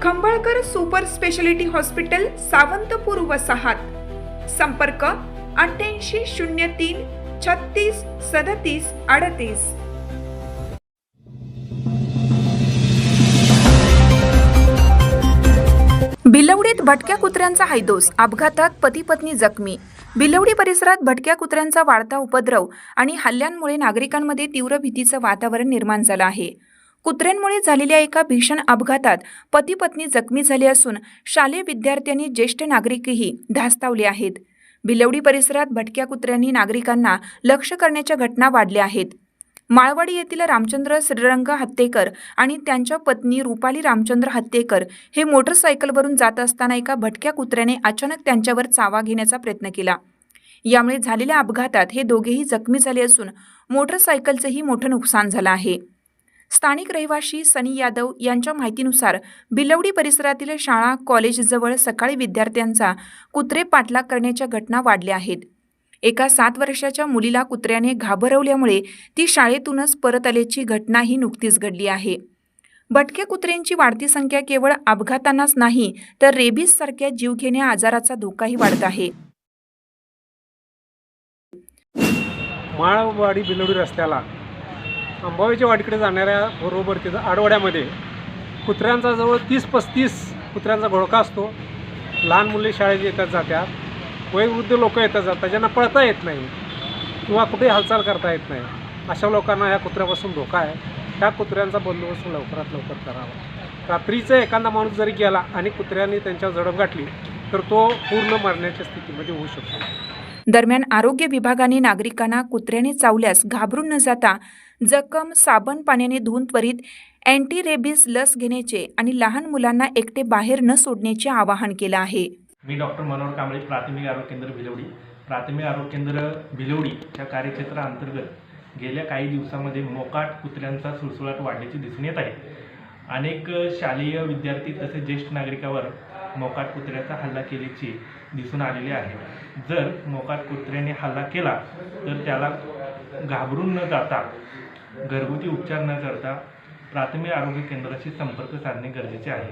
Khambalkar super speciality hospital Sawantpur वसाहत. संपर्क अठ्ठ्याऐंशी शून्य तीन छत्तीस सदतीस अडतीस. भिलवडीत भटक्या कुत्र्यांचा हायदोस अपघातात पती पत्नी जखमी. भिलवडी परिसरात भटक्या कुत्र्यांचा वाढता उपद्रव आणि हल्ल्यांमुळे नागरिकांमध्ये तीव्र भीतीचं वातावरण निर्माण झालं आहे. कुत्र्यांमुळे झालेल्या एका भीषण अपघातात पती पत्नी जखमी झाले असून शालेय विद्यार्थ्यांनी ज्येष्ठ नागरिकही धास्तावले आहेत. भिलवडी परिसरात भटक्या कुत्र्यांनी नागरिकांना लक्ष करण्याच्या घटना वाढल्या आहेत. माळवाडी येथील रामचंद्र श्रीरंग हत्तेकर आणि त्यांच्या पत्नी रुपाली रामचंद्र हत्तेकर हे मोटरसायकलवरून जात असताना एका भटक्या कुत्र्याने अचानक त्यांच्यावर चावा घेण्याचा प्रयत्न केला. यामुळे झालेल्या अपघातात हे दोघेही जखमी झाले असून मोटरसायकलचंही मोठं नुकसान झालं आहे. स्थानिक रहिवाशी सनी यादव यांच्या माहितीनुसार बिलवडी परिसरातील शाळा कॉलेजजवळ सकाळी विद्यार्थ्यांचा कुत्रे पाठलाग करण्याच्या घटना वाढल्या आहेत. एका सात वर्षाच्या मुलीला कुत्र्याने घाबरवल्यामुळे ती शाळेतूनच परत आल्याची घटनाही नुकतीच घडली आहे. भटक्या कुत्र्यांची वाढती संख्या केवळ अपघातांनाच नाही तर रेबीज सारख्या जीवघेण्या आजाराचा धोकाही वाढत आहे. माळवाडी बिलोडी रस्त्याला अंबाबाईच्या वाडीकडे जाणाऱ्या बरोबर तिथं आडवड्यामध्ये कुत्र्यांचा जवळ तीस पस्तीस कुत्र्यांचा घोळका असतो. लहान मुले शाळेत येतात जात्यात. वयोवृद्ध लोक येतात जातात. ज्यांना पळता येत नाही किंवा कुठेही हालचाल करता येत नाही. अशा लोकांना ह्या कुत्र्यापासून धोका आहे. त्या कुत्र्यांचा बंदोबस्त लवकरात लवकर करावा. रात्रीचा एखादा माणूस जरी गेला आणि कुत्र्यांनी त्यांच्यावर झडप गाठली तर तो पूर्ण मरण्याच्या स्थितीमध्ये होऊ शकतो. दरम्यान आरोग्य विभागाने नागरिकांना कुत्र्याने चावल्यास घाबरून न जाता जखम साबण पाण्याने धुवून त्वरित अँटी रेबीज लस घेण्याचे आणि लहान मुलांना एकटे बाहेर न सोडण्याचे आवाहन केलं आहे. मी डॉक्टर मनोहर कांबळे प्राथमिक आरोग्य केंद्र भिलवडी. प्राथमिक आरोग्य केंद्र भिलवडीच्या कार्यक्षेत्राअंतर्गत गेल्या काही दिवसामध्ये मोकाट कुत्र्यांचा सुळसुळाट वाढल्याचे दिसून येत आहे. अनेक शालेय विद्यार्थी तसेच ज्येष्ठ नागरिकावर मोकाट कुत्र्याचा हल्ला केल्याची दिसून आलेली आहे. जर मोकाट कुत्र्याने हल्ला केला तर त्याला घाबरून न जाता घरगुती उपचार न करता प्राथमिक आरोग्य केंद्राशी संपर्क साधणे गरजेचे आहे.